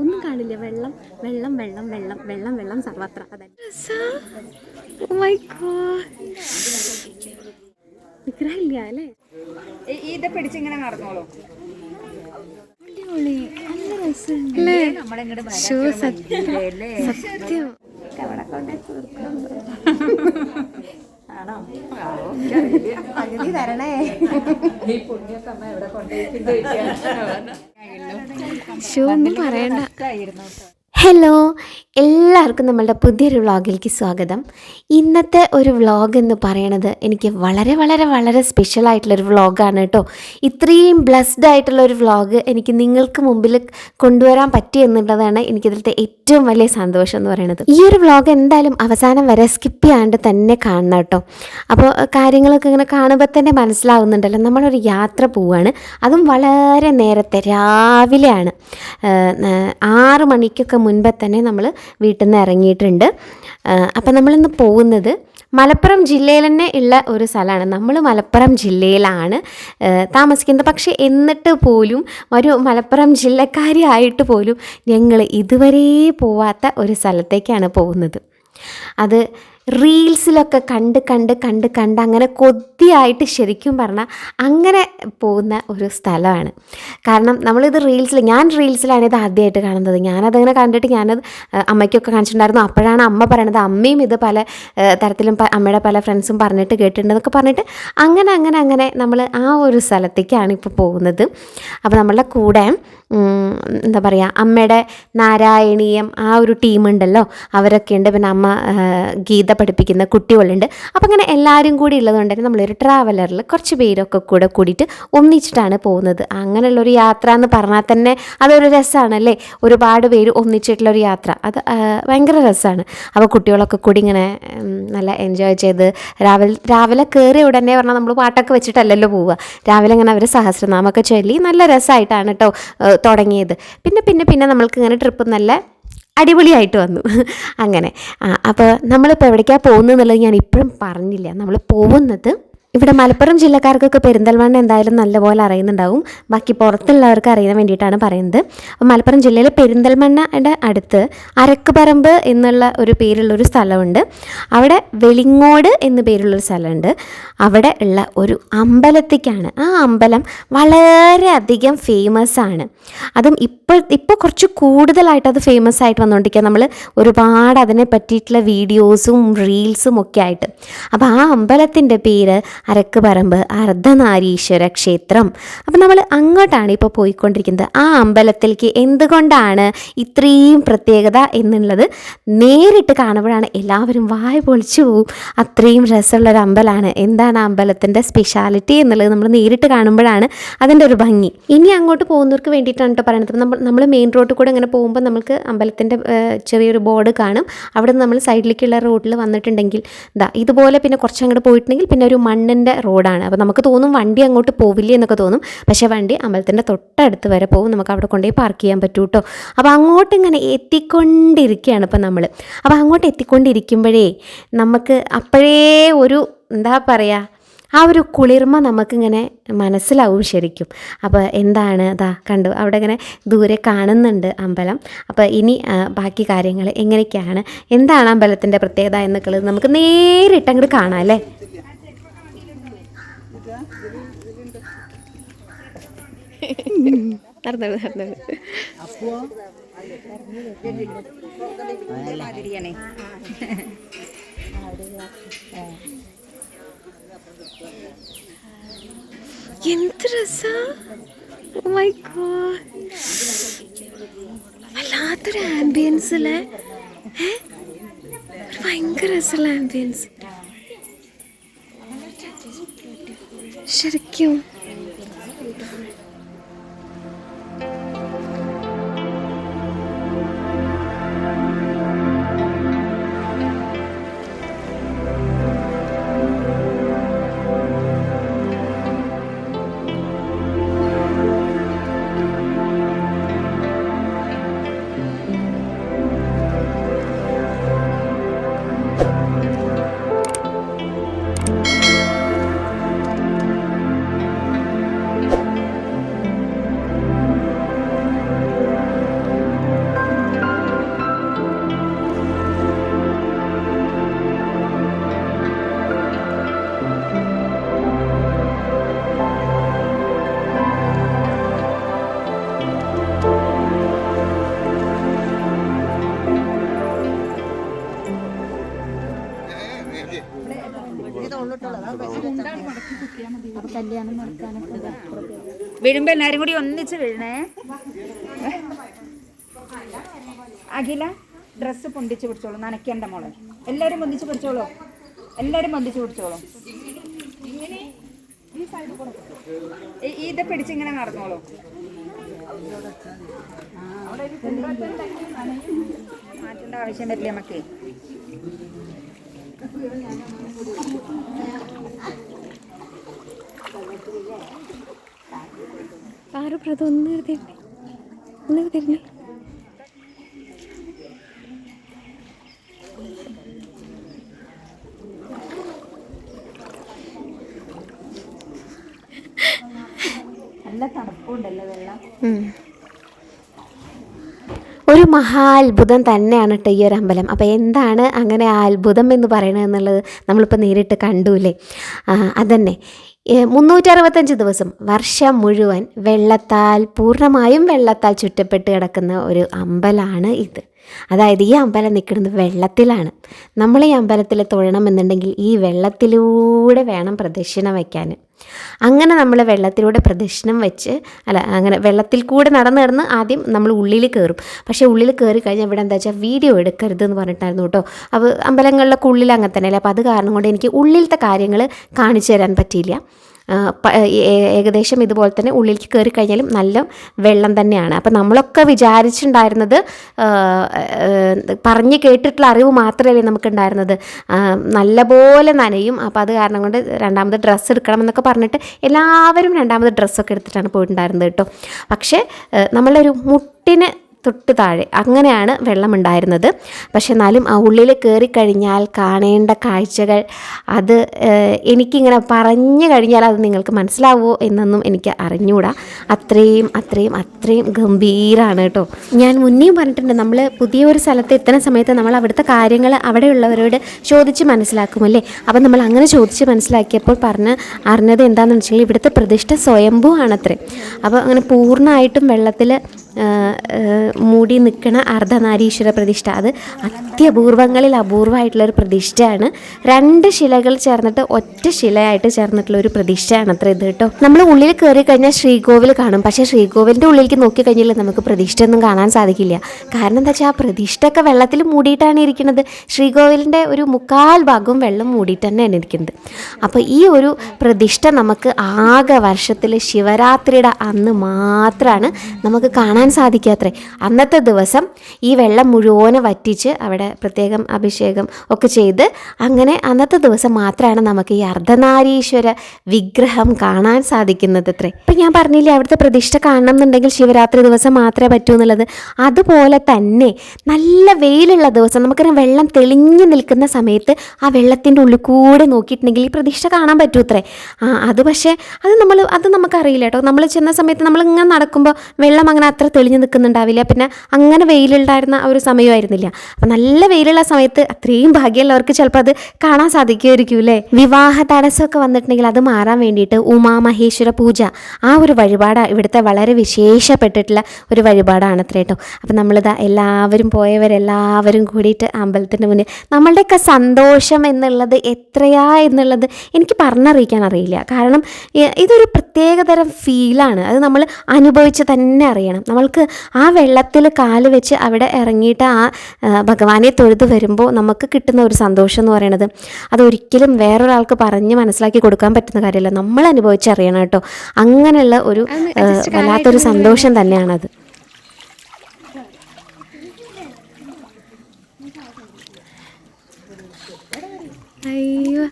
ഒന്നും കാണില്ല. വെള്ളം വെള്ളം വെള്ളം വെള്ളം വെള്ളം വെള്ളം സർവത്ര. അതല്ലേ. മൈ ഗോഡ് വിഗ്രഹമില്ല അല്ലേ? ഇത് പിടിച്ചിങ്ങനെ നടന്നോളൂ. അടിപൊളി. നല്ല രസമുണ്ട്. സത്യം. സത്യം. ആണോ പകുതി തരണേ. ഈ പുണ്യൊക്കെ അമ്മ എവിടെ കൊണ്ടുപോയി പറയണ്ട. ഹലോ എല്ലാവർക്കും നമ്മളുടെ പുതിയൊരു വ്ളോഗിലേക്ക് സ്വാഗതം. ഇന്നത്തെ ഒരു വ്ളോഗ് എന്ന് പറയണത് എനിക്ക് വളരെ വളരെ വളരെ സ്പെഷ്യൽ ആയിട്ടുള്ളൊരു വ്ളോഗാണ് കേട്ടോ. ഇത്രയും ബ്ലസ്ഡ് ആയിട്ടുള്ള ഒരു വ്ളോഗ് എനിക്ക് നിങ്ങൾക്ക് മുമ്പിൽ കൊണ്ടുവരാൻ പറ്റി എന്നുള്ളതാണ് എനിക്കിതിലത്തെ ഏറ്റവും വലിയ സന്തോഷം എന്ന് പറയുന്നത് ഈ ഒരു വ്ളോഗ് എന്തായാലും അവസാനം വരെ സ്കിപ്പ് ചെയ്യാണ്ട് തന്നെ കാണണം കേട്ടോ. അപ്പോൾ കാര്യങ്ങളൊക്കെ ഇങ്ങനെ കാണുമ്പോൾ തന്നെ മനസ്സിലാവുന്നുണ്ടല്ലോ. നമ്മളൊരു യാത്ര പോവുകയാണ് അതും വളരെ നേരത്തെ രാവിലെയാണ്. ആറ് മണിക്കൊക്കെ മുൻപേ തന്നെ നമ്മൾ വീട്ടിൽ നിന്ന് ഇറങ്ങിയിട്ടുണ്ട് അപ്പം നമ്മളിന്ന് പോകുന്നത് മലപ്പുറം ജില്ലയിൽ തന്നെ ഉള്ള ഒരു സ്ഥലമാണ്. നമ്മൾ മലപ്പുറം ജില്ലയിലാണ് താമസിക്കുന്നത്. പക്ഷേ എന്നിട്ട് പോലും ഒരു മലപ്പുറം ജില്ലക്കാരിയായിട്ട് പോലും ഞങ്ങൾ ഇതുവരെ പോവാത്ത ഒരു സ്ഥലത്തേക്കാണ് പോകുന്നത്. അത് റീൽസിലൊക്കെ കണ്ട് കണ്ട് കണ്ട് കണ്ട് അങ്ങനെ കൊതിയായിട്ട് ശരിക്കും പറഞ്ഞാൽ അങ്ങനെ പോകുന്ന ഒരു സ്ഥലമാണ്. കാരണം നമ്മളിത് റീൽസിൽ ഞാൻ റീൽസിലാണ് ഇത് ആദ്യമായിട്ട് കാണുന്നത്. ഞാനതങ്ങനെ കണ്ടിട്ട് ഞാനത് അമ്മയ്ക്കൊക്കെ കാണിച്ചിട്ടുണ്ടായിരുന്നു. അപ്പോഴാണ് അമ്മ പറയണത്. അമ്മയും ഇത് പല തരത്തിലും അമ്മയുടെ പല ഫ്രണ്ട്സും പറഞ്ഞിട്ട് കേട്ടിട്ടുണ്ടെന്നൊക്കെ പറഞ്ഞിട്ട് അങ്ങനെ അങ്ങനെ അങ്ങനെ നമ്മൾ ആ ഒരു സ്ഥലത്തേക്കാണ് ഇപ്പോൾ പോകുന്നത്. അപ്പോൾ നമ്മളുടെ കൂടെ എന്താ പറയുക അമ്മയുടെ നാരായണീയം ആ ഒരു ടീമുണ്ടല്ലോ. അവരൊക്കെ ഉണ്ട് പിന്നെ അമ്മ ഗീത പഠിപ്പിക്കുന്ന കുട്ടികളുണ്ട്. അപ്പം അങ്ങനെ എല്ലാവരും കൂടി ഉള്ളതുകൊണ്ട് തന്നെ നമ്മളൊരു ട്രാവലറിൽ കുറച്ച് പേരൊക്കെ കൂടെ കൂടിയിട്ട് ഒന്നിച്ചിട്ടാണ് പോകുന്നത്. അങ്ങനെയുള്ളൊരു യാത്ര എന്ന് പറഞ്ഞാൽ തന്നെ അതൊരു രസമാണല്ലേ ഒരുപാട് പേര് ഒന്നിച്ചിട്ടുള്ളൊരു യാത്ര. അത് ഭയങ്കര രസമാണ് അപ്പോൾ കുട്ടികളൊക്കെ കൂടി ഇങ്ങനെ നല്ല എൻജോയ് ചെയ്ത് രാവിലെ രാവിലെ കയറിയ ഉടനെ പറഞ്ഞാൽ നമ്മൾ പാട്ടൊക്കെ വെച്ചിട്ടല്ലല്ലോ പോവുക. രാവിലെ ഇങ്ങനെ അവർ സഹസ്രനാമൊക്കെ ചൊല്ലി നല്ല രസമായിട്ടാണ് കേട്ടോ തുടങ്ങിയത്. പിന്നെ പിന്നെ പിന്നെ നമ്മൾക്ക് ഇങ്ങനെ ട്രിപ്പ് നല്ല അടിപൊളിയായിട്ട് വന്നു. അങ്ങനെ. അപ്പോൾ നമ്മളിപ്പോൾ എവിടേക്കാണ് പോകുന്നത് എന്നുള്ളത് ഞാൻ ഇപ്പോഴും പറഞ്ഞില്ല. നമ്മൾ പോകുന്നത് ഇവിടെ മലപ്പുറം ജില്ലക്കാർക്കൊക്കെ പെരിന്തൽമണ്ണ എന്തായാലും നല്ലപോലെ അറിയുന്നുണ്ടാവും. ബാക്കി പുറത്തുള്ളവർക്ക് അറിയാൻ വേണ്ടിയിട്ടാണ് പറയുന്നത്. അപ്പോൾ മലപ്പുറം ജില്ലയിലെ പെരിന്തൽമണ്ണയുടെ അടുത്ത് അരക്കുപറമ്പ് എന്നുള്ള ഒരു പേരുള്ളൊരു സ്ഥലമുണ്ട്. അവിടെ വെളിങ്ങോട് എന്ന് പേരുള്ളൊരു സ്ഥലമുണ്ട്. അവിടെ ഉള്ള ഒരു അമ്പലത്തേക്കാണ്. ആ അമ്പലം വളരെയധികം ഫേമസ് ആണ്. അതും ഇപ്പോൾ ഇപ്പോൾ കുറച്ച് കൂടുതലായിട്ട് അത് ഫേമസ് ആയിട്ട് വന്നുകൊണ്ടിരിക്കുക നമ്മൾ ഒരുപാട് അതിനെ പറ്റിയിട്ടുള്ള വീഡിയോസും റീൽസും ഒക്കെ ആയിട്ട്. അപ്പോൾ ആ അമ്പലത്തിന്റെ പേര് അരക്കുപറമ്പ് അർദ്ധനാരീശ്വര ക്ഷേത്രം. അപ്പം നമ്മൾ അങ്ങോട്ടാണ് ഇപ്പോൾ പോയിക്കൊണ്ടിരിക്കുന്നത്. ആ അമ്പലത്തിലേക്ക് എന്തുകൊണ്ടാണ് ഇത്രയും പ്രത്യേകത എന്നുള്ളത് നേരിട്ട് കാണുമ്പോഴാണ് എല്ലാവരും വായ പൊളിച്ചു പോവും. അത്രയും രസമുള്ളൊരു അമ്പലമാണ് എന്താണ് അമ്പലത്തിന്റെ സ്പെഷ്യാലിറ്റി എന്നുള്ളത് നമ്മൾ നേരിട്ട് കാണുമ്പോഴാണ് അതിന്റെ ഒരു ഭംഗി. ഇനി അങ്ങോട്ട് പോകുന്നവർക്ക് വേണ്ടിയിട്ടാണ് കേട്ടോ പറയുന്നത് നമ്മൾ നമ്മൾ മെയിൻ റോഡിൽ കൂടെ അങ്ങനെ പോകുമ്പോൾ നമുക്ക് അമ്പലത്തിന്റെ ചെറിയൊരു ബോർഡ് കാണും. അവിടെ നമ്മൾ സൈഡിലേക്കുള്ള റോഡിൽ വന്നിട്ടുണ്ടെങ്കിൽ ഇതാ ഇതുപോലെ പിന്നെ കുറച്ച് അങ്ങോട്ട് പോയിട്ടുണ്ടെങ്കിൽ പിന്നെ ഒരു മണ്ണിന്റെ റോഡാണ്. അപ്പോൾ നമുക്ക് തോന്നും വണ്ടി അങ്ങോട്ട് പോവില്ലേ എന്നൊക്കെ തോന്നും. പക്ഷേ വണ്ടി അമ്പലത്തിന്റെ തൊട്ടടുത്ത് വരെ പോകും. നമുക്ക് അവിടെ കൊണ്ടുപോയി പാർക്ക് ചെയ്യാൻ പറ്റൂ കേട്ടോ അപ്പോൾ അങ്ങോട്ട് ഇങ്ങനെ എത്തിക്കൊണ്ടിരിക്കുകയാണ് ഇപ്പോൾ നമ്മൾ അപ്പോൾ അങ്ങോട്ട് എത്തിക്കൊണ്ടിരിക്കുമ്പോഴേ നമുക്ക് അപ്പോഴേ ഒരു എന്താ പറയുക ആ ഒരു കുളിർമ നമുക്കിങ്ങനെ മനസ്സിലാവും ശരിക്കും. അപ്പോൾ എന്താണ് അതാ കണ്ടു അവിടെ ഇങ്ങനെ ദൂരെ കാണുന്നുണ്ട് അമ്പലം. അപ്പോൾ ഇനി ബാക്കി കാര്യങ്ങൾ എങ്ങനെയൊക്കെയാണ് എന്താണ് അമ്പലത്തിന്റെ പ്രത്യേകത എന്നൊക്കെ നമുക്ക് നേരിട്ട് അങ്ങോട്ട് കാണാം അല്ലേ? നടന്നത് നടന്നത് എന്ത് രസാ Oh my God. വല്ലാത്തൊരു ആംബിയൻസ് അല്ലേ? ഒരു ഭയങ്കര രസമുള്ള ആംബിയൻസ് ശരിക്കും കല്യാണം നടക്കാനൊക്കെ വീഴുമ്പോ എല്ലാരും കൂടി ഒന്നിച്ച് വീഴണേ. അഖില ഡ്രസ്സ് പൊന്തിച്ച് പിടിച്ചോളൂ. നനയ്ക്കേണ്ട മോളെ. എല്ലാരും പൊന്തിച്ച് പിടിച്ചോളൂ. എല്ലാരും പൊന്തിച്ച് പിടിച്ചോളൂ. ഈ- ഈ ഇത് പിടിച്ചിങ്ങനെ നടന്നോളൂ. മാറ്റേണ്ട ആവശ്യം വരില്ല നമുക്ക് ആറ് പ്രത ഒന്ന് എഴുതിയിരുന്നേ ഒന്ന് എഴുതിയിരുന്നേ ഒരു മഹാത്ഭുതം തന്നെയാണ് കേട്ടോ ഈ ഒരു അമ്പലം. അപ്പോൾ എന്താണ് അങ്ങനെ ആ അത്ഭുതം എന്ന് പറയണത് എന്നുള്ളത് നമ്മളിപ്പോൾ നേരിട്ട് കണ്ടൂലേ അതന്നെ. മുന്നൂറ്ററുപത്തഞ്ച് ദിവസം വർഷം മുഴുവൻ വെള്ളത്താൽ പൂർണമായും വെള്ളത്താൽ ചുറ്റപ്പെട്ട് കിടക്കുന്ന ഒരു അമ്പലമാണ് ഇത്. അതായത് ഈ അമ്പലം നിൽക്കുന്നത് വെള്ളത്തിലാണ്. നമ്മൾ ഈ അമ്പലത്തിൽ തൊഴണമെന്നുണ്ടെങ്കിൽ ഈ വെള്ളത്തിലൂടെ വേണം പ്രദക്ഷിണം വയ്ക്കാൻ. അങ്ങനെ നമ്മൾ വെള്ളത്തിലൂടെ പ്രദക്ഷിണം വെച്ച് അല്ല അങ്ങനെ വെള്ളത്തിൽ കൂടെ നടന്നു നടന്ന് ആദ്യം നമ്മൾ ഉള്ളിൽ കയറും. പക്ഷേ ഉള്ളിൽ കയറി കഴിഞ്ഞാൽ ഇവിടെ എന്താ വെച്ചാൽ വീഡിയോ എടുക്കരുത് എന്ന് പറഞ്ഞിട്ടായിരുന്നു കേട്ടോ. അപ്പോൾ അമ്പലങ്ങളിലൊക്കെ ഉള്ളിൽ അങ്ങനെ തന്നെയല്ലേ? അപ്പോൾ അത് കാരണം കൊണ്ട് എനിക്ക് ഉള്ളിലത്തെ കാര്യങ്ങൾ കാണിച്ചു തരാൻ പറ്റിയില്ല. ഏകദേശം ഇതുപോലെ തന്നെ ഉള്ളിലേക്ക് കയറി കഴിഞ്ഞാലും നല്ല വെള്ളം തന്നെയാണ്. അപ്പം നമ്മളൊക്കെ വിചാരിച്ചിട്ടുണ്ടായിരുന്നത് പറഞ്ഞ് കേട്ടിട്ടുള്ള അറിവ് മാത്രമല്ലേ നമുക്കുണ്ടായിരുന്നത്. നല്ലപോലെ നനയും. അപ്പോൾ അത് കാരണം കൊണ്ട് രണ്ടാമത് ഡ്രസ്സ് എടുക്കണം എന്നൊക്കെ പറഞ്ഞിട്ട് എല്ലാവരും രണ്ടാമത് ഡ്രസ്സൊക്കെ എടുത്തിട്ടാണ് പോയിട്ടുണ്ടായിരുന്നത് കേട്ടോ. പക്ഷേ നമ്മളൊരു മുട്ടിന് തൊട്ട് താഴെ. അങ്ങനെയാണ് വെള്ളമുണ്ടായിരുന്നത്. പക്ഷെ എന്നാലും ആ ഉള്ളിൽ കയറി കഴിഞ്ഞാൽ കാണേണ്ട കാഴ്ചകൾ അത് എനിക്കിങ്ങനെ പറഞ്ഞു കഴിഞ്ഞാൽ അത് നിങ്ങൾക്ക് മനസ്സിലാവുമോ എന്നൊന്നും എനിക്ക് അറിഞ്ഞുകൂടാ അത്രയും അത്രയും അത്രയും ഗംഭീരമാണ് കേട്ടോ. ഞാൻ മുന്നേ പറഞ്ഞിട്ടുണ്ട് നമ്മൾ പുതിയ ഒരു സ്ഥലത്ത് എത്തുന്ന സമയത്ത് നമ്മൾ അവിടുത്തെ കാര്യങ്ങൾ അവിടെയുള്ളവരോട് ചോദിച്ച് മനസ്സിലാക്കുമല്ലേ അപ്പം നമ്മൾ അങ്ങനെ ചോദിച്ച് മനസ്സിലാക്കിയപ്പോൾ പറഞ്ഞ് അറിഞ്ഞത് എന്താണെന്ന് വെച്ചാൽ ഇവിടുത്തെ പ്രതിഷ്ഠ സ്വയംഭൂ ആണത്രേ അപ്പോൾ അങ്ങനെ പൂർണമായിട്ടും വെള്ളത്തിൽ മൂടി നിൽക്കുന്ന അർദ്ധനാരീശ്വര പ്രതിഷ്ഠ. അത് അത്യപൂർവങ്ങളിൽ അപൂർവമായിട്ടുള്ളൊരു പ്രതിഷ്ഠയാണ്. രണ്ട് ശിലകൾ ചേർന്നിട്ട് ഒറ്റ ശിലയായിട്ട് ചേർന്നിട്ടുള്ള ഒരു പ്രതിഷ്ഠയാണ് അത്ര ഇത് കേട്ടോ. നമ്മൾ ഉള്ളിൽ കയറി കഴിഞ്ഞാൽ ശ്രീകോവിൽ കാണും. പക്ഷേ ശ്രീകോവിലിന്റെ ഉള്ളിലേക്ക് നോക്കി കഴിഞ്ഞാൽ നമുക്ക് പ്രതിഷ്ഠ ഒന്നും കാണാൻ സാധിക്കില്ല. കാരണം എന്താ വെച്ചാൽ ആ പ്രതിഷ്ഠയൊക്കെ വെള്ളത്തിൽ മൂടിയിട്ടാണ് ഇരിക്കുന്നത് ശ്രീകോവിലിന്റെ ഒരു മുക്കാൽ ഭാഗവും വെള്ളം മൂടിയിട്ട് തന്നെയാണ് ഇരിക്കുന്നത്. അപ്പോൾ ഈ ഒരു പ്രതിഷ്ഠ നമുക്ക് ആകെ വർഷത്തിൽ ശിവരാത്രിയുടെ അന്ന് മാത്രമാണ് നമുക്ക് കാണാൻ സാധിക്കാത്രേ. അന്നത്തെ ദിവസം ഈ വെള്ളം മുഴുവനെ വറ്റിച്ച് അവിടെ പ്രത്യേകം അഭിഷേകം ഒക്കെ ചെയ്ത് അങ്ങനെ അന്നത്തെ ദിവസം മാത്രമാണ് നമുക്ക് ഈ അർദ്ധനാരീശ്വര വിഗ്രഹം കാണാൻ സാധിക്കുന്നത് അത്രേ. ഇപ്പം ഞാൻ പറഞ്ഞില്ലേ അവിടുത്തെ പ്രതിഷ്ഠ കാണണം എന്നുണ്ടെങ്കിൽ ശിവരാത്രി ദിവസം മാത്രമേ പറ്റൂ എന്നുള്ളത്. അതുപോലെ തന്നെ നല്ല വെയിലുള്ള ദിവസം നമുക്കറിയാം വെള്ളം തെളിഞ്ഞു നിൽക്കുന്ന സമയത്ത് ആ വെള്ളത്തിന്റെ ഉള്ളിൽ കൂടെ നോക്കിയിട്ടുണ്ടെങ്കിൽ ഈ പ്രതിഷ്ഠ കാണാൻ പറ്റൂ അത്രേ. ആ അത് പക്ഷേ അത് നമ്മൾ അത് നമുക്കറിയില്ല കേട്ടോ. നമ്മൾ ചെന്ന സമയത്ത് നമ്മൾ ഇങ്ങനെ നടക്കുമ്പോൾ വെള്ളം അങ്ങനെ അത്ര തെളിഞ്ഞു നിൽക്കുന്നുണ്ടാവില്ല പിന്നെ അങ്ങനെ വെയിലുണ്ടായിരുന്ന ആ ഒരു സമയമായിരുന്നില്ല. അപ്പം നല്ല വെയിലുള്ള സമയത്ത് അത്രയും ഭാഗ്യമുള്ളവർക്ക് ചിലപ്പോൾ അത് കാണാൻ സാധിക്കുമായിരിക്കും അല്ലേ വിവാഹ തടസ്സമൊക്കെ വന്നിട്ടുണ്ടെങ്കിൽ അത് മാറാൻ വേണ്ടിയിട്ട് ഉമാമഹേശ്വര പൂജ ആ ഒരു വഴിപാട് ഇവിടുത്തെ വളരെ വിശേഷപ്പെട്ടിട്ടുള്ള ഒരു വഴിപാടാണ് അത്ര കേട്ടോ അപ്പം നമ്മളിതാ എല്ലാവരും പോയവരെല്ലാവരും കൂടിയിട്ട് അമ്പലത്തിന്റെ മുന്നിൽ നമ്മളുടെയൊക്കെ സന്തോഷം എന്നുള്ളത് എത്രയാ എന്നുള്ളത് എനിക്ക് പറഞ്ഞറിയിക്കാൻ അറിയില്ല. കാരണം ഇതൊരു പ്രത്യേകതരം ഫീലാണ് അത് നമ്മൾ അനുഭവിച്ച് തന്നെ അറിയണം. നമ്മൾക്ക് ആ വെള്ളത്തിൽ കാൽ വെച്ച് അവിടെ ഇറങ്ങിയിട്ട് ആ ഭഗവാനെ തൊഴുത് വരുമ്പോൾ നമുക്ക് കിട്ടുന്ന ഒരു സന്തോഷം എന്ന് പറയുന്നത്. അതൊരിക്കലും വേറൊരാൾക്ക് പറഞ്ഞ് മനസ്സിലാക്കി കൊടുക്കാൻ പറ്റുന്ന കാര്യമല്ല. നമ്മൾ അനുഭവിച്ചറിയണം കേട്ടോ. അങ്ങനെയുള്ള ഒരു വല്ലാത്തൊരു സന്തോഷം തന്നെയാണത് അയ്യോ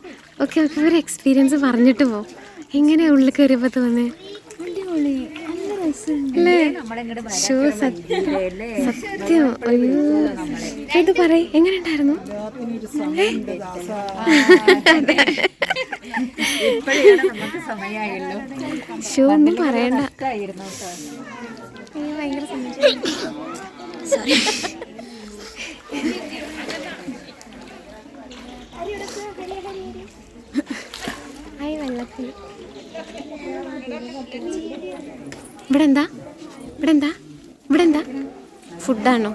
ഓക്കെ ഓക്കെ ഒരു എക്സ്പീരിയൻസ് പറഞ്ഞിട്ട് പോ. എങ്ങനെയാ ഉള്ളിൽ കയറിയപ്പോ തോന്നേ അല്ലേ ശോ, സത്യം. സത്യം. അയ്യോ. ഇത് പറയ്? എങ്ങനെ ഉണ്ടായിരുന്നു ഷോ ഒന്നും പറയണ്ട. ഭയങ്കര സന്തോഷം. ആയി വെള്ളത്തിൽ. ഇവിടെ എന്താ ഇവിടെ എന്താ ഇവിടെ എന്താ ഫുഡാണോ?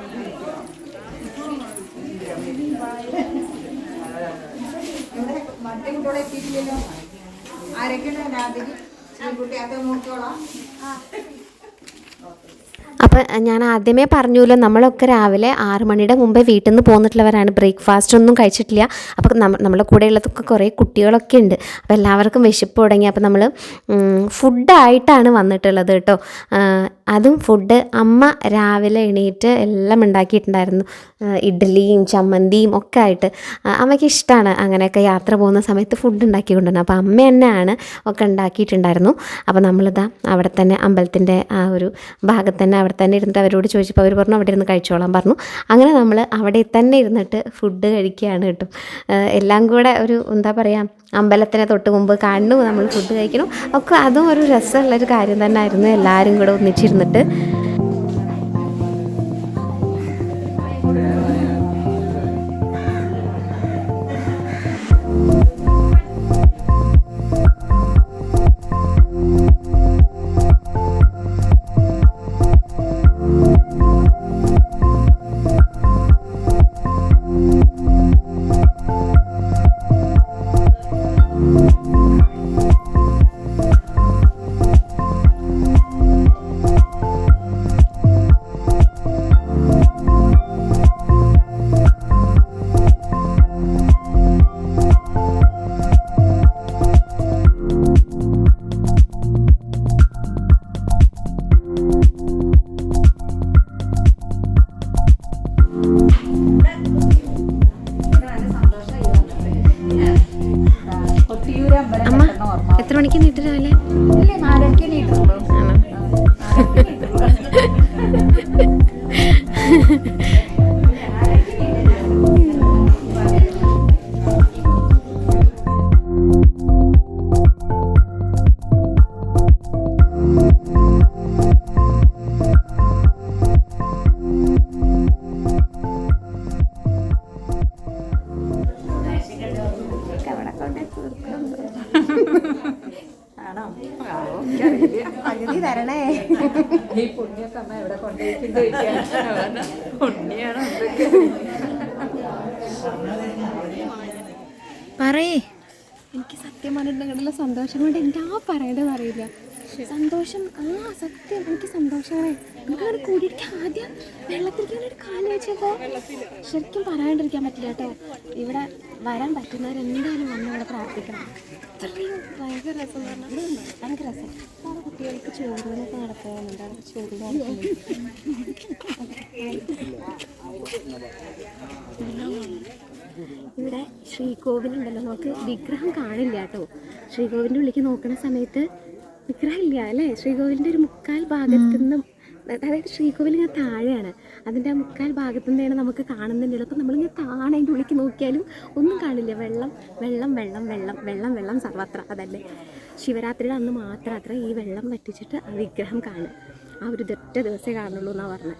ആരൊക്കെയാണ് രാത്രി ശ്രീകുട്ടി അത് നോക്കിയോളാം അപ്പം ഞാൻ ആദ്യമേ പറഞ്ഞല്ലോ നമ്മളൊക്കെ രാവിലെ ആറ് മണിയുടെ മുമ്പേ വീട്ടിൽ നിന്ന് പോന്നിട്ടുള്ളവരാണ്. ബ്രേക്ക്ഫാസ്റ്റ് ഒന്നും കഴിച്ചിട്ടില്ല. അപ്പോൾ നമ്മൾ കൂടെയുള്ളതൊക്കെ കുറേ കുട്ടികളൊക്കെ ഉണ്ട്. അപ്പോൾ എല്ലാവർക്കും വിശപ്പ് തുടങ്ങി. അപ്പോൾ നമ്മൾ ഫുഡായിട്ടാണ് വന്നിട്ടുള്ളത് കേട്ടോ. അതും ഫുഡ് അമ്മ രാവിലെ എണീറ്റ് എല്ലാം ഉണ്ടാക്കിയിട്ടുണ്ടായിരുന്നു. ഇഡ്ഡലിയും ചമ്മന്തിയും ഒക്കെ ആയിട്ട്. അമ്മയ്ക്ക് ഇഷ്ടമാണ് അങ്ങനെയൊക്കെ യാത്ര പോകുന്ന സമയത്ത് ഫുഡ് ഉണ്ടാക്കി കൊണ്ടുവരുന്നത് അപ്പോൾ അമ്മ തന്നെയാണ് ഒക്കെ ഉണ്ടാക്കിയിട്ടുണ്ടായിരുന്നു. അപ്പോൾ നമ്മളിതാ അവിടെ തന്നെ അമ്പലത്തിന്റെ ആ ഒരു ഭാഗത്ത് തന്നെ അവിടെ തന്നെ ഇരുന്നിട്ട് അവരോട് ചോദിച്ചപ്പോൾ അവർ പറഞ്ഞു അവിടെ ഇരുന്ന് കഴിച്ചോളാം പറഞ്ഞു. അങ്ങനെ നമ്മൾ അവിടെ തന്നെ ഇരുന്നിട്ട് ഫുഡ് കഴിക്കുകയാണ് കേട്ടോ. എല്ലാം കൂടെ ഒരു എന്താ പറയുക അമ്പലത്തിനെ തൊട്ട് മുമ്പ് കാണുന്നു നമ്മൾ ഫുഡ് കഴിക്കണം. ഒക്കെ അതും ഒരു രസമുള്ളൊരു കാര്യം തന്നെ ആയിരുന്നു എല്ലാവരും കൂടെ ഒന്നിച്ചിരുന്നിട്ട്. എത്ര മണിക്ക് നീട്ട് രാവിലെ? ആണോ? ആണോ? പകുതി തരണേ. ഈ എവിടെ പുണ്യാണ് പറയേ. എനിക്ക് സത്യം പറഞ്ഞിട്ടുണ്ടെങ്കിൽ സന്തോഷം കൊണ്ട് എന്താ പറയേണ്ടത് അറിയില്ല. സന്തോഷം ആ സത്യം. എനിക്ക് സന്തോഷമാണ്. നമുക്കങ്ങനെ കൂടിയിരിക്കാൻ ആദ്യം വെള്ളത്തിലേക്ക് ഒരു കാൽ വെച്ചപ്പോൾ ശരിക്കും പറയാണ്ടിരിക്കാൻ പറ്റില്ല കേട്ടോ. ഇവിടെ വരാൻ പറ്റുന്നവരെന്തായാലും വന്ന് ഇവിടെ പ്രാർത്ഥിക്കണം. അത്രയും ഭയങ്കര രസം പറഞ്ഞാൽ ഭയങ്കര രസം. അവിടെ കുട്ടികൾക്ക് ചോറിനൊക്കെ നടക്കുന്നുണ്ട് അവിടെ ചോറ് ഇവിടെ ശ്രീകോവിലുണ്ടല്ലോ. നമുക്ക് വിഗ്രഹം കാണില്ല കേട്ടോ. ശ്രീകോവിലിന്റെ ഉള്ളിലേക്ക് നോക്കുന്ന സമയത്ത് വിഗ്രഹം ഇല്ല അല്ലേ? ശ്രീകോവിലിന്റെ ഒരു മുക്കാൽ ഭാഗത്തു നിന്നും അതായത് ശ്രീകോവിൽ ഇങ്ങനെ താഴെയാണ്. അതിന്റെ ആ മുക്കാൽ ഭാഗത്തു നിന്നാണ് നമുക്ക് കാണുന്നുണ്ടല്ലോ അപ്പം നമ്മളിങ്ങനെ താണ അതിന്റെ ഉള്ളിലേക്ക് നോക്കിയാലും ഒന്നും കാണില്ല. വെള്ളം വെള്ളം വെള്ളം വെള്ളം വെള്ളം വെള്ളം സർവത്ര. അതല്ലേ? ശിവരാത്രിയുടെ അന്ന് മാത്രം അത്ര ഈ വെള്ളം വറ്റിച്ചിട്ട് ആ വിഗ്രഹം കാണും ആ ഒരു ഒറ്റ ദിവസമേ കാണുള്ളൂ എന്നാണ് പറഞ്ഞത്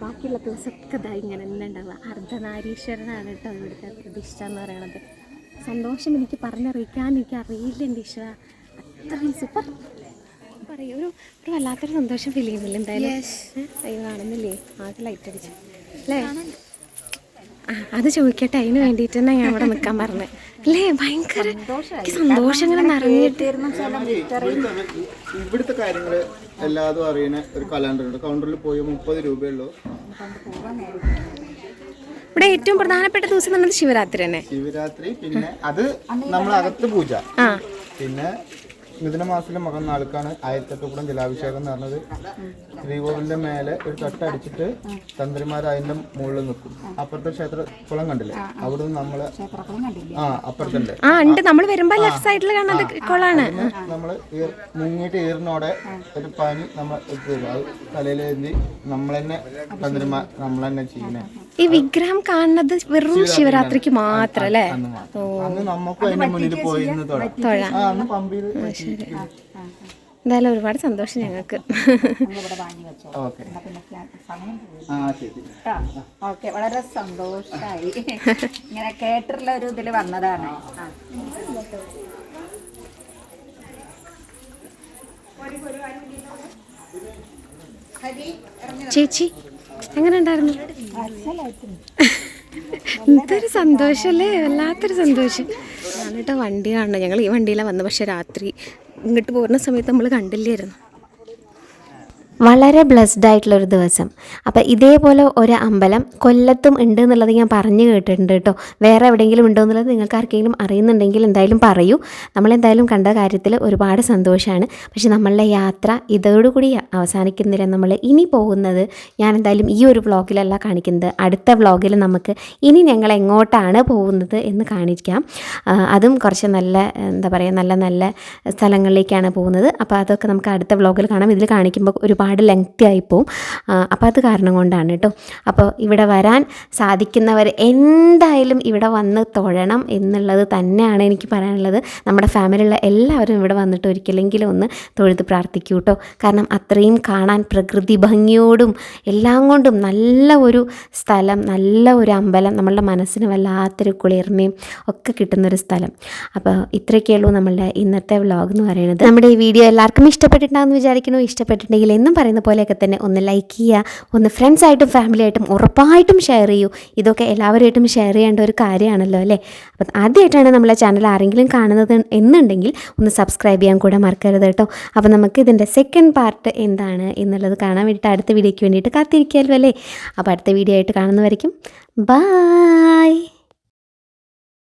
ബാക്കിയുള്ള ദിവസമൊക്കെ ഇതാ ഇങ്ങനെ തന്നെ ഉണ്ടാവുക. അർദ്ധനാരീശ്വരനാണ് കേട്ടോ ഇവിടുത്തെ പ്രതിഷ്ഠ എന്ന് പറയണത്. സന്തോഷം എനിക്ക് പറഞ്ഞറിയിക്കാൻ എനിക്ക് അറിയില്ല എന്റെ ഈശ്വര. അത്രയും സൂപ്പർ പറയൂ ഒരു ഒരു വല്ലാത്തൊരു സന്തോഷം ഫീൽ ചെയ്യുന്നില്ല എന്തായാലും? അയ്യോ കാണുന്നില്ലേ? ആകെ ലൈറ്റ് അടിച്ചു. അല്ലേ? അത് ചോദിക്കട്ടെ അതിന് വേണ്ടിയിട്ട് തന്നെ ഞാൻ ഇവിടെ നിൽക്കാൻ പറഞ്ഞത് അല്ലേ? ഭയങ്കര സന്തോഷങ്ങൾ നിറഞ്ഞിട്ട് ഇവിടുത്തെ കാര്യങ്ങൾ എല്ലാതും അറിയുന്ന ഒരു കലണ്ടർ ഉണ്ട്. കൗണ്ടറിൽ പോയി മുപ്പത് രൂപയുള്ളൂ. ഇവിടെ ഏറ്റവും പ്രധാനപ്പെട്ട ദിവസം ശിവരാത്രി തന്നെ. ശിവരാത്രി പിന്നെ അത് നമ്മൾ അകത്ത് പൂജ. പിന്നെ മിഥുന മാസത്തിലെ മകൻ നാൾക്കാണ് ആയിരത്തെട്ടുകൂടം ജലാഭിഷേകം എന്ന് പറഞ്ഞത് ശ്രീകോവിലിന്റെ മേലെ ഒരു തട്ടടിച്ചിട്ട് തന്ത്രിമാർ അതിന്റെ മുകളിൽ നിൽക്കും. അപ്പുറത്തെ ക്ഷേത്ര കുളം കണ്ടില്ലേ? അവിടെ നിന്ന് നമ്മൾ ആ അപ്പുറത്തുണ്ട്. ആ ഉണ്ട്. നമ്മൾ വരുമ്പോ ലെഫ്റ്റ് സൈഡിൽ കാണുന്നത് നമ്മൾ മുങ്ങിയിട്ട് ഈറിനോടെ ഒരു പനി നമ്മൾ അത് തലയിലേന്തി നമ്മൾ തന്നെ തന്ത്രിമാർ നമ്മൾ തന്നെ ചെയ്യുന്നേ ഈ വിഗ്രഹം കാണുന്നത് വെറും ശിവരാത്രിക്ക് മാത്രം അല്ലേ? അന്ന് നമുക്കും അതിന്റെ മുന്നിൽ പോയി ഇന്ന് തൊഴാം. ആ പമ്പിയിൽ എന്തായാലും ഒരുപാട് സന്തോഷം ഞങ്ങൾക്ക്. ഇവിടെ വാങ്ങി വെച്ചോ. ഓക്കെ. പിന്നെ ഞാൻ ആ ശരി. കേട്ടോ വളരെ സന്തോഷമായി ഇങ്ങനെ കേട്ടിട്ടുള്ള ഒരു ഇതിൽ വന്നതാണ്. ചേച്ചി എങ്ങനെ ഉണ്ടായിരുന്നു എന്തൊരു സന്തോഷമല്ലേ വല്ലാത്തൊരു സന്തോഷം. വണ്ടി കാണണം ഞങ്ങൾ ഈ വണ്ടിയിലാണ് വന്നത് പക്ഷേ രാത്രി ഇങ്ങോട്ട് പോകുന്ന സമയത്ത് നമ്മൾ കണ്ടില്ലായിരുന്നു വളരെ ബ്ലെസ്ഡ് ആയിട്ടുള്ള ഒരു ദിവസം. അപ്പോൾ ഇതേപോലെ ഒരു അമ്പലം കൊല്ലത്തും ഉണ്ട് എന്നുള്ളത് ഞാൻ പറഞ്ഞു കേട്ടിട്ടുണ്ട് കേട്ടോ. വേറെ എവിടെയെങ്കിലും ഉണ്ടോ എന്നുള്ളത് നിങ്ങൾക്ക് ആർക്കെങ്കിലും അറിയുന്നുണ്ടെങ്കിൽ എന്തായാലും പറയൂ. നമ്മളെന്തായാലും കണ്ട കാര്യത്തിൽ ഒരുപാട് സന്തോഷമാണ് പക്ഷെ നമ്മളുടെ യാത്ര ഇതോടുകൂടി അവസാനിക്കുന്നില്ല. നമ്മൾ ഇനി പോകുന്നത് ഞാൻ എന്തായാലും ഈ ഒരു വ്ളോഗിലല്ല കാണിക്കുന്നത്. അടുത്ത വ്ളോഗിൽ നമുക്ക് ഇനി ഞങ്ങൾ എങ്ങോട്ടാണ് പോകുന്നത് എന്ന് കാണിക്കാം. അതും കുറച്ച് നല്ല എന്താ പറയുക നല്ല നല്ല സ്ഥലങ്ങളിലേക്കാണ് പോകുന്നത്. അപ്പോൾ അതൊക്കെ നമുക്ക് അടുത്ത വ്ളോഗിൽ കാണാം. ഇതിൽ കാണിക്കുമ്പോൾ ഒരുപാട് ലെങ്തി ആയിപ്പോവും അപ്പോൾ അത് കാരണം കൊണ്ടാണ് കേട്ടോ അപ്പോൾ ഇവിടെ വരാൻ സാധിക്കുന്നവർ എന്തായാലും ഇവിടെ വന്ന് തൊഴണം എന്നുള്ളത് തന്നെയാണ് എനിക്ക് പറയാനുള്ളത്. നമ്മുടെ ഫാമിലിയിലുള്ള എല്ലാവരും ഇവിടെ വന്നിട്ട് ഒരിക്കലെങ്കിലും ഒന്ന് തൊഴുത് പ്രാർത്ഥിക്കൂ കേട്ടോ കാരണം അത്രയും കാണാൻ പ്രകൃതി ഭംഗിയോടും എല്ലാം കൊണ്ടും നല്ല ഒരു സ്ഥലം നല്ല ഒരു അമ്പലം നമ്മളുടെ മനസ്സിന് വല്ലാത്തൊരു കുളിർമയും ഒക്കെ കിട്ടുന്നൊരു സ്ഥലം. അപ്പോൾ ഇത്രയൊക്കെയുള്ളൂ നമ്മളുടെ ഇന്നത്തെ വ്ളോഗ് എന്ന് പറയുന്നത്. നമ്മുടെ ഈ വീഡിയോ എല്ലാവർക്കും ഇഷ്ടപ്പെട്ടിട്ടുണ്ടാകുമെന്ന് വിചാരിക്കുന്നു. ഇഷ്ടപ്പെട്ടിട്ടുണ്ടെങ്കിൽ എന്നും പറയുന്ന പോലെയൊക്കെ തന്നെ ഒന്ന് ലൈക്ക് ചെയ്യുക ഒന്ന് ഫ്രണ്ട്സായിട്ടും ഫാമിലിയായിട്ടും ഉറപ്പായിട്ടും ഷെയർ ചെയ്യൂ. ഇതൊക്കെ എല്ലാവരുമായിട്ടും ഷെയർ ചെയ്യേണ്ട ഒരു കാര്യമാണല്ലോ അല്ലേ? അപ്പം ആദ്യമായിട്ടാണ് നമ്മളെ ചാനൽ ആരെങ്കിലും കാണുന്നത് എന്നുണ്ടെങ്കിൽ ഒന്ന് സബ്സ്ക്രൈബ് ചെയ്യാൻ കൂടെ മറക്കരുത് കേട്ടോ. അപ്പോൾ നമുക്ക് ഇതിന്റെ സെക്കൻഡ് പാർട്ട് എന്താണ് എന്നുള്ളത് കാണാൻ വേണ്ടിയിട്ട് അടുത്ത വീഡിയോയ്ക്ക് വേണ്ടിയിട്ട് കാത്തിരിക്കാമല്ലോ അല്ലേ? അപ്പോൾ അടുത്ത വീഡിയോ ആയിട്ട് കാണുന്നവരേക്കും ബായ്